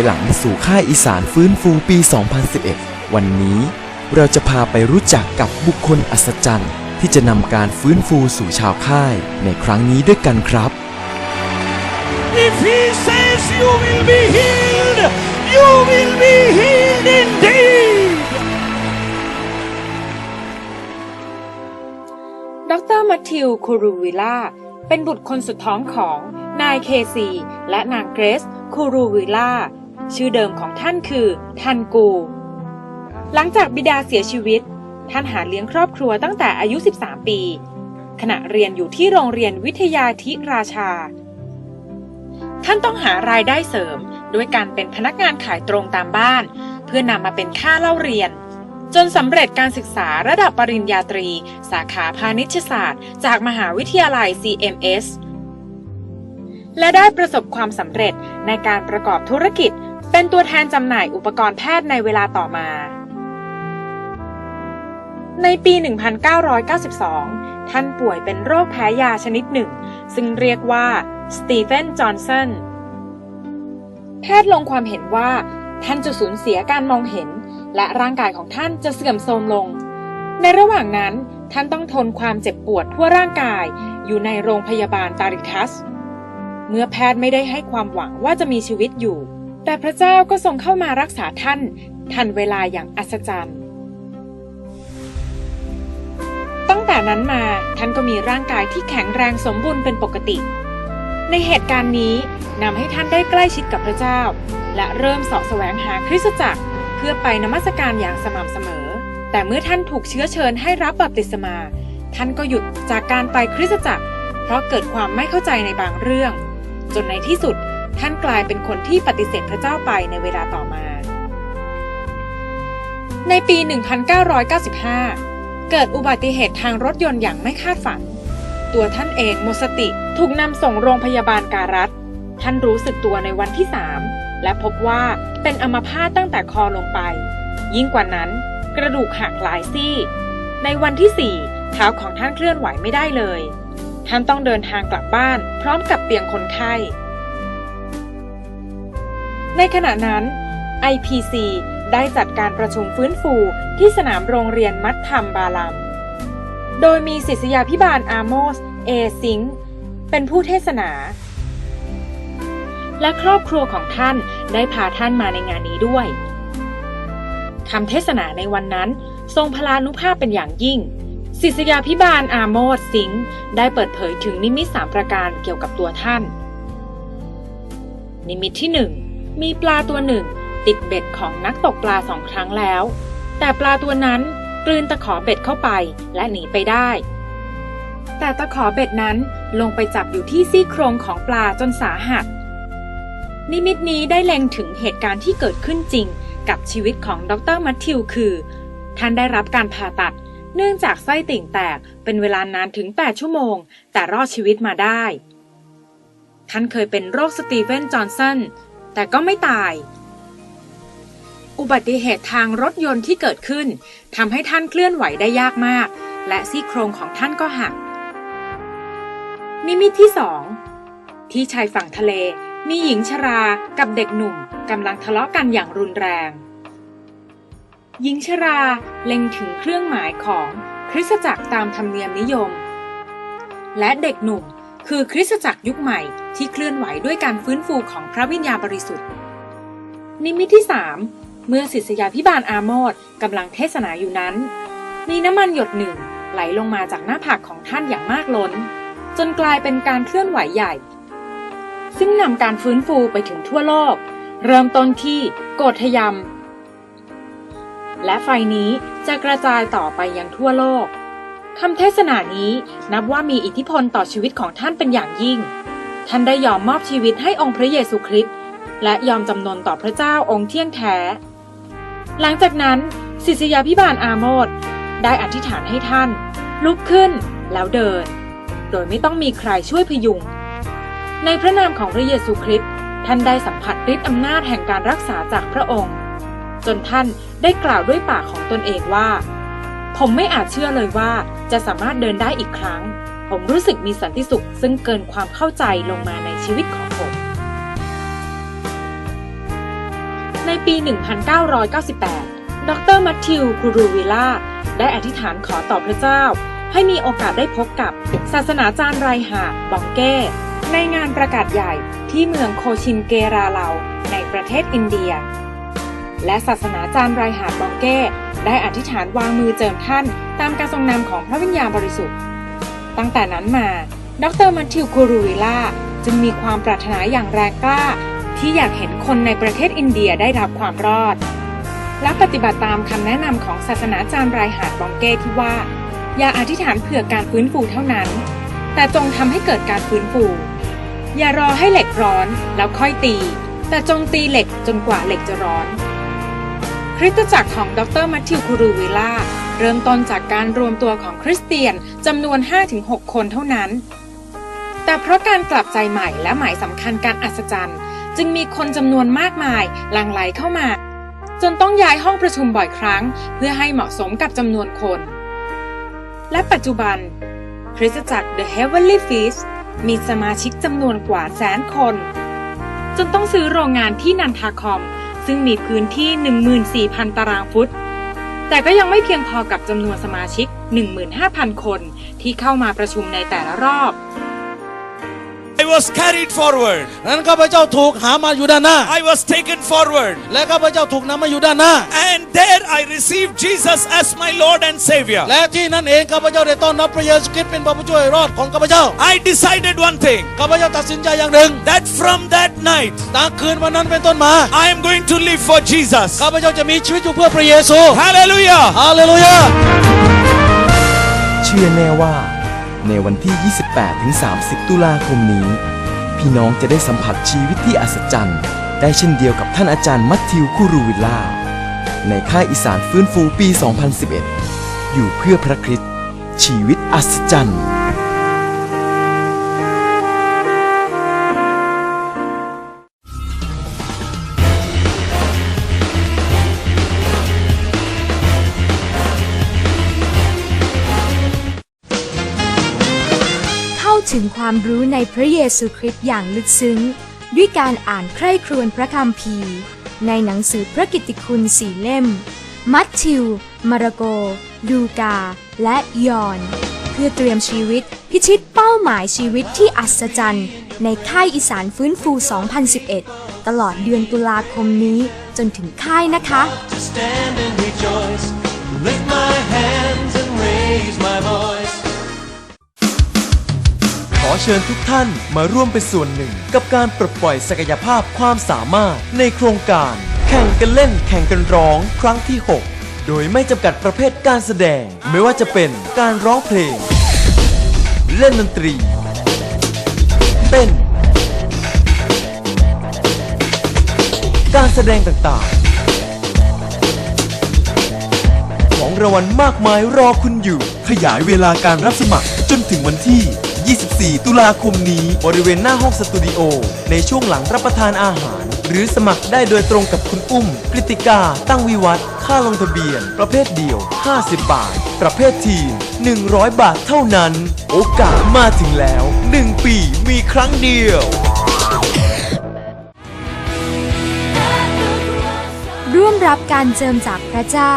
อยหลังสู่ค่ายอีสานฟื้นฟูปี 2011 วันนี้เราจะพาไปรู้จักกับบุคคลอัศจรรย์ ที่จะนำการฟื้นฟูสู่ชาวค่ายในครั้งนี้ด้วยกันครับ If he says you will be healed, you will be healed indeed. ดรมัทธิวคูรูวิล่าเป็นบุตรคนสุดท้องของนายเคซีและนางเกรซคูรูวิล่า ชื่อเดิมของท่านคือ ทันกู หลังจากบิดาเสียชีวิต ท่านหาเลี้ยงครอบครัวตั้งแต่อายุ 13 ปี ขณะเรียนอยู่ที่โรงเรียนวิทยาธิราชา ท่านต้องหารายได้เสริมด้วยการเป็นพนักงานขายตรงตามบ้าน เพื่อนำมาเป็นค่าเล่าเรียน จนสำเร็จการศึกษาระดับปริญญาตรี สาขาพาณิชยศาสตร์ จากมหาวิทยาลัย CMS และได้ประสบความสำเร็จในการประกอบธุรกิจ เป็นตัวแทนจำหน่ายอุปกรณ์แพทย์ในเวลาต่อมา ในปี 1992 ท่านป่วยเป็นโรคแพ้ยาชนิดหนึ่ง ซึ่งเรียกว่าสตีเฟนจอห์นสันแพทย์ลงความเห็นว่า ท่านจะสูญเสียการมองเห็น และร่างกายของท่านจะเสื่อมโทรมลง ในระหว่างนั้นท่านต้องทนความเจ็บปวดทั่วร่างกาย อยู่ในโรงพยาบาลตาริทัส เมื่อแพทย์ไม่ได้ให้ความหวังว่าจะมีชีวิตอยู่ แต่พระเจ้าก็ทรงเข้ามารักษาท่านทันเวลาอย่างอัศจรรย์ ตั้งแต่นั้นมาท่านก็มีร่างกายที่แข็งแรงสมบูรณ์เป็นปกติ ในเหตุการณ์นี้นำให้ท่านได้ใกล้ชิดกับพระเจ้า และเริ่มเสาะแสวงหาคริสตจักร เพื่อไปนมัสการอย่างสม่ำเสมอ แต่เมื่อท่านถูกเชื้อเชิญให้รับบัพติศมา ท่านก็หยุดจากการไปคริสตจักร เพราะเกิดความไม่เข้าใจในบางเรื่อง จนในที่สุด ท่านกลายเป็นคนที่ปฏิเสธพระเจ้าไปในเวลาต่อมา ในปี 1995 เกิดอุบัติเหตุทางรถยนต์อย่างไม่คาดฝัน ตัวท่านเองหมดสติถูกนำส่งโรงพยาบาลการัฐ ท่านรู้สึกตัวในวันที่ 3 และพบว่าเป็นอัมพาตตั้งแต่คอลงไป ยิ่งกว่านั้น กระดูกหักหลายซี่ ในวันที่ 4 เท้าของท่านเคลื่อนไหวไม่ได้เลย ท่านต้องเดินทางกลับบ้านพร้อมกับเตียงคนไข้ ในขณะนั้น IPC ได้จัดการประชุมฟื้นฟูที่สนามโรงเรียนมัดธรรมบาลัม โดยมีศิษยาพิบาลอาโมส เอซิง เป็นผู้เทศนา และครอบครัวของท่านได้พาท่านมาในงานนี้ด้วยคำเทศนาในวันนั้น ทรงพลานุภาพเป็นอย่างยิ่ง ศิษยาพิบาลอาโมสซิงค์ได้เปิดเผยถึงนิมิตสามประการเกี่ยวกับตัวท่าน นิมิตที่หนึ่ง มีปลาตัวหนึ่ง ติดเบ็ดของนักตกปลาสองครั้งแล้ว แต่ปลาตัวนั้นกลืนตะขอเบ็ดเข้าไปและหนีไปได้ แต่ตะขอเบ็ดนั้นลงไปจับอยู่ที่ซี่โครงของปลาจนสาหัส นิมิตนี้ได้เล็งถึงเหตุการณ์ที่เกิดขึ้นจริงกับชีวิตของดรมัทธิวคือ ท่านได้รับการผ่าตัด เนื่องจากไส้ติ่งแตกเป็นเวลานานถึง 8 ชั่วโมง แต่รอดชีวิตมาได้ ท่านเคยเป็นโรคสตีเฟนจอห์นสัน แต่ก็ไม่ตาย อุบัติเหตุทางรถยนต์ที่เกิดขึ้นทำให้ท่านเคลื่อนไหวได้ยากมาก และซี่โครงของท่านก็หัก นิมิตที่สองที่ชายฝั่งทะเลมีหญิงชรากับเด็กหนุ่มกำลังทะเลาะกันอย่างรุนแรง หญิงชราเล็งถึงเครื่องหมายของคริสตจักรตามธรรมเนียมนิยม และเด็กหนุ่ม คือคริสตจักรยุคใหม่ที่เคลื่อนไหวด้วยการฟื้นฟูของพระวิญญาณบริสุทธิ์ นิมิตที่ 3 เมื่อศิษยาพิบาลอาโมดกำลังเทศนาอยู่นั้น มีน้ำมันหยดหนึ่งไหลลงมาจากหน้าผากของท่านอย่างมากล้น จนกลายเป็นการเคลื่อนไหวใหญ่ ซึ่งนำการฟื้นฟูไปถึงทั่วโลก เริ่มต้นที่โกธยมและไฟนี้จะกระจายต่อไปยังทั่วโลก คำเทศนานี้นับว่ามีอิทธิพลต่อชีวิตของท่านเป็นอย่างยิ่ง ท่านได้ยอมมอบชีวิตให้องค์พระเยซูคริสต์และยอมจำนนต่อพระเจ้าองค์เที่ยงแท้ หลังจากนั้นศิษยาพิบาลอาโมดได้อธิษฐานให้ท่าน ลุกขึ้นแล้วเดิน โดยไม่ต้องมีใครช่วยพยุง ในพระนามของพระเยซูคริสต์ท่านได้สัมผัสฤทธิ์อำนาจแห่งการรักษาจากพระองค์ จนท่านได้กล่าวด้วยปากของตนเองว่า ผมไม่อาจเชื่อเลยว่าจะสามารถเดินได้อีกครั้ง ผมรู้สึกมีสันติสุข ซึ่งเกินความเข้าใจลงมาในชีวิตของผม ในปี 1998 ดรมัทธิวคูรูวิล่าได้อธิษฐานขอต่อพระเจ้า ให้มีโอกาสได้พบกับศาสนาจารย์ไรหาบองเก้ ในงานประกาศใหญ่ที่เมืองโคชินเกราเลาในประเทศอินเดีย และศาสนาจารย์ไรหาบองเก้ ได้อธิษฐานวางมือเจิมท่านตามการทรงนำของพระวิญญาณบริสุทธิ์ ตั้งแต่นั้นมา ดรมัทธิวคูรูวิล่าจึงมีความปรารถนาอย่างแรงกล้า ที่อยากเห็นคนในประเทศอินเดียได้รับความรอด และปฏิบัติตามคำแนะนำของศาสนาจารย์ไรหาดบองเก้ที่ว่า อย่าอธิษฐานเผื่อการฟื้นฟูเท่านั้น แต่จงทำให้เกิดการฟื้นฟู อย่ารอให้เหล็กร้อนแล้วค่อยตี แต่จงตีเหล็กจนกว่าเหล็กจะร้อน คริสตจักรของดรมัทธิวคูรูวิล่าเริ่มต้นจากการรวมตัวของคริสเตียนจำนวน 5-6 คนเท่านั้น แต่เพราะการกลับใจใหม่และหมายสำคัญการอัศจรรย์ จึงมีคนจำนวนมากมายหลั่งไหลเข้ามา จนต้องย้ายห้องประชุมบ่อยครั้ง เพื่อให้เหมาะสมกับจำนวนคน และปัจจุบัน คริสตจักร The Heavenly Feast มีสมาชิกจำนวนกว่าแสนคน จนต้องซื้อโรงงานที่นันทาคอม ซึ่งมีพื้นที่ 14,000 ตารางฟุต แต่ก็ยังไม่เพียงพอกับจำนวนสมาชิก 15,000 คนที่เข้ามาประชุมในแต่ละรอบ I was carried forward. นั้นข้าพเจ้าถูกหามาอยู่ด้านหน้า I was taken forward. และข้าพเจ้าถูกนำมาอยู่ด้านหน้า And there I received Jesus as my Lord and Savior. และที่นั่นเองข้าพเจ้าได้ต้อนรับพระเยซูคริสต์เป็นพระผู้ช่วยรอดของข้าพเจ้า I decided one thing ข้าพเจ้าตัดสินใจอย่างหนึ่ง that from that night ตั้งคืนวันนั้นเป็นต้นมา I am going to live for Jesus. ข้าพเจ้าจะมีชีวิตอยู่เพื่อพระเยซู Hallelujah. ฮาเลลูยาเชื่อแน่ว่า ในวันที่ 28-30 ตุลาคมนี้ พี่น้องจะได้สัมผัสชีวิตที่อัศจรรย์ ได้เช่นเดียวกับท่านอาจารย์มัทธิวคูรูวิลล่า ในค่ายอีสานฟื้นฟูปี 2011 อยู่เพื่อพระคริสต์ชีวิตอัศจรรย์ ถึงความรู้ในพระเยซูคริสต์อย่างลึกซึ้ง ด้วยการอ่านใคร่ครวญพระคัมภีร์ ในหนังสือพระกิตติคุณสี่เล่ม มัทธิว มาระโก ลูกา และยอห์นเพื่อเตรียมชีวิตพิชิตเป้าหมายชีวิตที่อัศจรรย์ ในค่ายอีสานฟื้นฟู 2011 ตลอดเดือนตุลาคมนี้จนถึงค่ายนะคะ เชิญทุกท่านมาร่วมเป็นส่วนหนึ่ง กับการปลดปล่อยศักยภาพความสามารถในโครงการ แข่งกันเล่นแข่งกันร้องครั้งที่ 6 โดยไม่จำกัดประเภทการแสดง ไม่ว่าจะเป็นการร้องเพลง เล่นดนตรี เต้น การแสดงต่างๆ ของรางวัลมากมายรอคุณอยู่ ขยายเวลาการรับสมัครจนถึงวันที่ 24 ตุลาคมนี้ บริเวณหน้าห้องสตูดิโอ ในช่วงหลังรับประทานอาหาร หรือสมัครได้โดยตรงกับคุณอุ้มกฤติกา ตั้งวิวัฒน์ค่าลงทะเบียน ประเภทเดียว 50 บาท ประเภททีม 100 บาทเท่านั้น โอกาสมาถึงแล้ว 1 ปีมีครั้งเดียวร่วมรับการเจิมจากพระเจ้า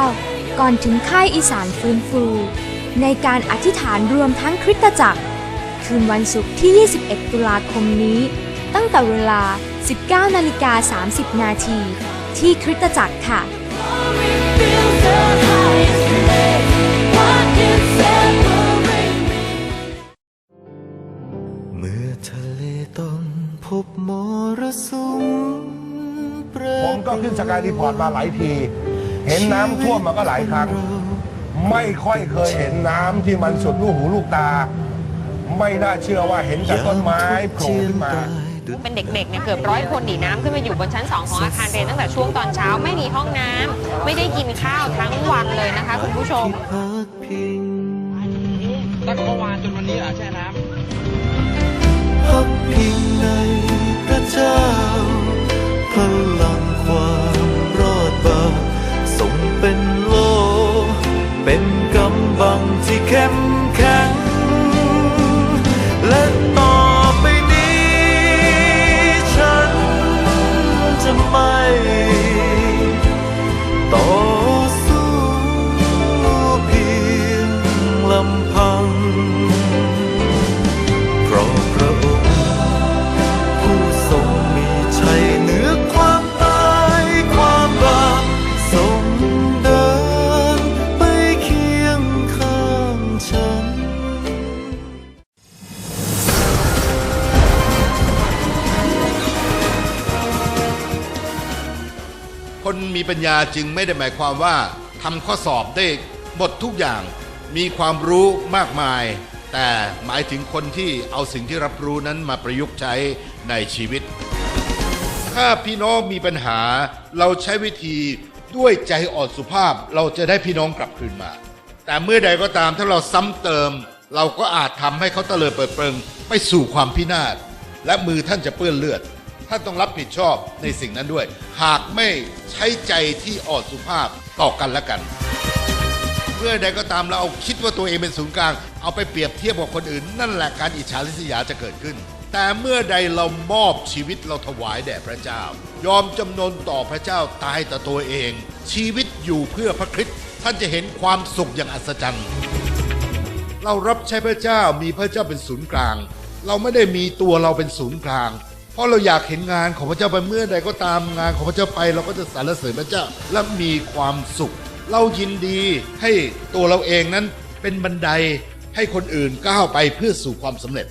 ก่อนถึงค่ายอีสานฟื้นฟู ในการอธิษฐานรวมทั้งคริสตจักร คืนวันศุกร์ที่ 21 ตุลาคมนี้ ตั้งแต่เวลา 19 นาฬิกา 30 นาที ที่คริสตจักรค่ะ เมื่อทะเลต้องพบมรสุมเปรผมก็ขึ้นสกายรีพอร์ตมาหลายที เห็นน้ำท่วมมาก็หลายครั้ง ไม่ค่อยเคยเห็นน้ำที่มันสุดลูกหูลูกตา ไม่น่าเชื่อว่าเห็นแต่ต้นไม้โผล่ขึ้นมา เป็นเด็กๆเนี่ยเกือบร้อยคนหนีน้ำขึ้นมาอยู่บนชั้น 2 ของอาคารเรียนตั้งแต่ช่วงตอนเช้าไม่มีห้องน้ำไม่ได้กินข้าวทั้งวันเลยนะคะคุณผู้ชมที่พักพิงตั้งแต่เมื่อวานจนวันนี้อะแช่น้ำพักพิงในพระเจ้าพลังความรอดบาทรงเป็นโล เป็นกำบังที่เข้ม ปัญญาจึงไม่ได้หมายความว่าทำข้อสอบได้หมดทุกอย่าง มีความรู้มากมาย แต่หมายถึงคนที่เอาสิ่งที่รับรู้นั้นมาประยุกต์ใช้ในชีวิต ถ้าพี่น้องมีปัญหา เราใช้วิธีด้วยใจอ่อนสุภาพเราจะได้พี่น้องกลับคืนมา แต่เมื่อใดก็ตามถ้าเราซ้ำเติม เราก็อาจทำให้เขาเตลิดเปิดเปิงไปสู่ความพินาศและมือท่านจะเปื้อนเลือด ท่านต้องรับผิดชอบในสิ่งนั้นด้วย หากไม่ใช้ใจที่อ่อนสุภาพต่อกันและกัน เมื่อใดก็ตามเราเอาคิดว่าตัวเองเป็นศูนย์กลาง เอาไปเปรียบเทียบกับคนอื่น นั่นแหละการอิจฉาริษยาจะเกิดขึ้น แต่เมื่อใดเรามอบชีวิตเราถวายแด่พระเจ้า ยอมจำนนต่อพระเจ้าตายต่อตัวเอง ชีวิตอยู่เพื่อพระคริสต์ท่านจะเห็นความสุขอย่างอัศจรรย์ เรารับใช้พระเจ้ามีพระเจ้าเป็นศูนย์กลาง เราไม่ได้มีตัวเราเป็นศูนย์กลาง เพราะเราอยากเห็นงานของพระเจ้าไปเมื่อใดก็ตามงานของพระเจ้าไป เราก็จะสรรเสริญพระเจ้าและมีความสุข เรายินดีให้ตัวเราเองนั้นเป็นบันไดให้คนอื่นก้าวไปเพื่อสู่ความสำเร็จ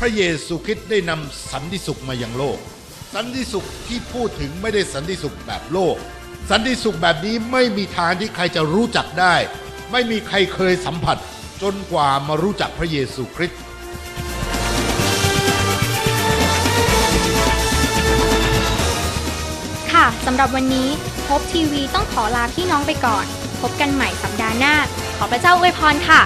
พระเยซูคริสต์ได้นำสันติสุขมายังโลก สันติสุขที่พูดถึงไม่ได้สันติสุขแบบโลก สันติสุขแบบนี้ไม่มีทางที่ใครจะรู้จักได้ ไม่มีใครเคยสัมผัส จนกว่ามารู้จักพระเยซูคริสต์ ค่ะสำหรับวันนี้พบทีวีต้องขอลาพี่น้องไปก่อน พบกันใหม่สัปดาห์หน้า ขอพระเจ้าอวยพรค่ะ